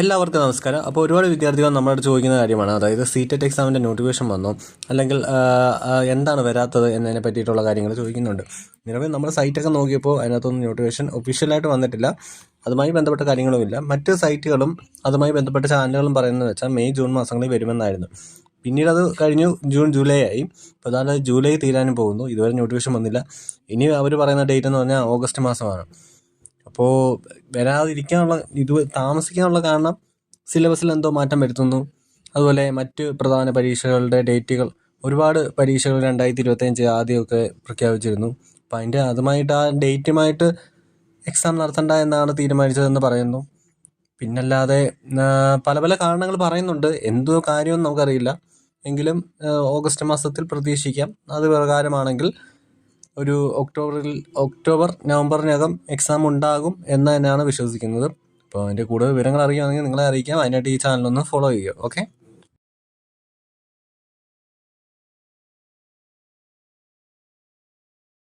എല്ലാവർക്കും നമസ്കാരം. അപ്പോൾ ഒരുപാട് വിദ്യാർത്ഥികൾ നമ്മളോട് ചോദിക്കുന്ന കാര്യമാണ്. അതായത് സി ടെറ്റ് എക്സാമിന്റെ നോട്ടിഫിക്കേഷൻ വന്നു. അല്ലെങ്കിൽ എന്താണ് വരാത്തത് എന്നതിനെ പറ്റിയിട്ടുള്ള കാര്യങ്ങൾ ചോദിക്കുന്നുണ്ട്. നിലവിൽ നമ്മൾ സൈറ്റൊക്കെ നോക്കിയപ്പോൾ അതിനകത്തൊന്നും നോട്ടിഫിക്കേഷൻ ഒഫീഷ്യലായിട്ട് വന്നിട്ടില്ല. അതുമായി ബന്ധപ്പെട്ട കാര്യങ്ങളുമില്ല മറ്റ് സൈറ്റുകളും അതുമായി ബന്ധപ്പെട്ട ചാനലുകളും പറയുന്നത് വെച്ചാൽ മെയ് ജൂൺ മാസങ്ങളിൽ വരുമെന്നായിരുന്നു. പിന്നീട് അത് കഴിഞ്ഞു ജൂൺ ജൂലൈ ആയി. അതായത് ജൂലൈ തീരാനും പോകുന്നു. ഇതുവരെ നോട്ടിഫിക്കേഷൻ വന്നില്ല. ഇനി അവർ പറയുന്ന ഡേറ്റ് എന്ന് പറഞ്ഞാൽ ഓഗസ്റ്റ് മാസമാണ്. അപ്പോൾ വരാതിരിക്കാനുള്ള ഇത് താമസിക്കാനുള്ള കാരണം സിലബസിൽ എന്തോ മാറ്റം വരുത്തുന്നു. അതുപോലെ മറ്റ് പ്രധാന പരീക്ഷകളുടെ ഡേറ്റുകൾ ഒരുപാട് പരീക്ഷകൾ രണ്ടായിരത്തി ഇരുപത്തഞ്ച് ആദ്യമൊക്കെ പ്രഖ്യാപിച്ചിരുന്നു. അപ്പോൾ അതിന്റെ അതുമായിട്ട് ആ ഡേറ്റുമായിട്ട് എക്സാം നടത്തണ്ട എന്നാണ് തീരുമാനിച്ചതെന്ന് പറയുന്നു. പിന്നല്ലാതെ പല പല കാരണങ്ങൾ പറയുന്നുണ്ട്. എന്തോ കാര്യമെന്ന് നമുക്കറിയില്ല. എങ്കിലും ഓഗസ്റ്റ് മാസത്തിൽ പ്രതീക്ഷിക്കാം. അത് പ്രകാരമാണെങ്കിൽ ഒരു ഒക്ടോബറിൽ ഒക്ടോബർ നവംബറിനകം എക്സാം ഉണ്ടാകും എന്ന് തന്നെയാണ് വിശ്വസിക്കുന്നത്. അപ്പോൾ അതിന്റെ കൂടുതൽ വിവരങ്ങൾ അറിയുകയാണെങ്കിൽ നിങ്ങളെ അറിയിക്കാം. അതിനായിട്ട് ഈ ചാനലൊന്ന് ഫോളോ ചെയ്യുക. ഓക്കെ